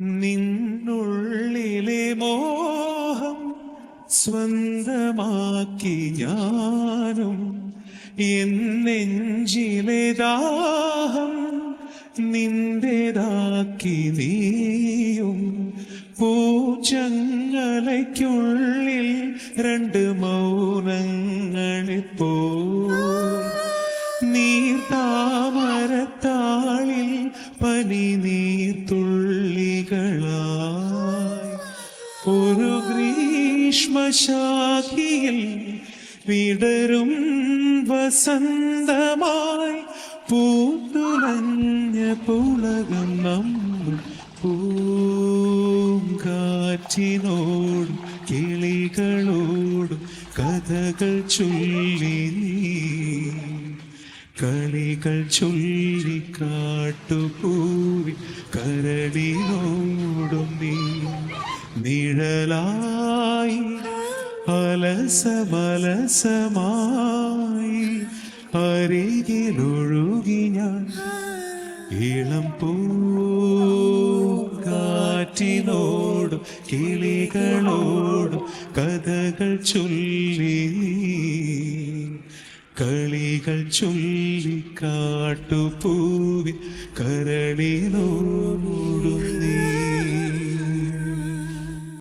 നിന്നുള്ളിലെ മോഹം സ്വന്തമാക്കി ഞാനും എന്നെഞ്ചിലെ ദാഹം നിന്റേതാക്കി നീയും. പൂച്ചങ്ങലയ്ക്കുള്ളിൽ രണ്ട് മൗനങ്ങളിപ്പോ. നീർത്താമരത്താളിൽ പനി ഒരു ഗ്രീഷ്മശാഖിയിൽ വിടരും വസന്തമായി പൂത്തുലഞ്ഞ പുളകം നമ്മൾ പൂങ്കാറ്റിനോടും കിളികളോടും കഥകൾ ചൊല്ലി കളികൾ ചൊല്ലി കാട്ടുപൂവി കരടിനോടും നീ നിഴലായി അലസമലസമായി അരികിലൊഴുകി ഞാൻ ഇളം പൂങ്കാറ്റിനോടും കിളികളോടും കഥകൾ ചൊല്ലി കളികൾ ചൊല്ലി കാട്ടുപൂവി കരളിനോടും നീ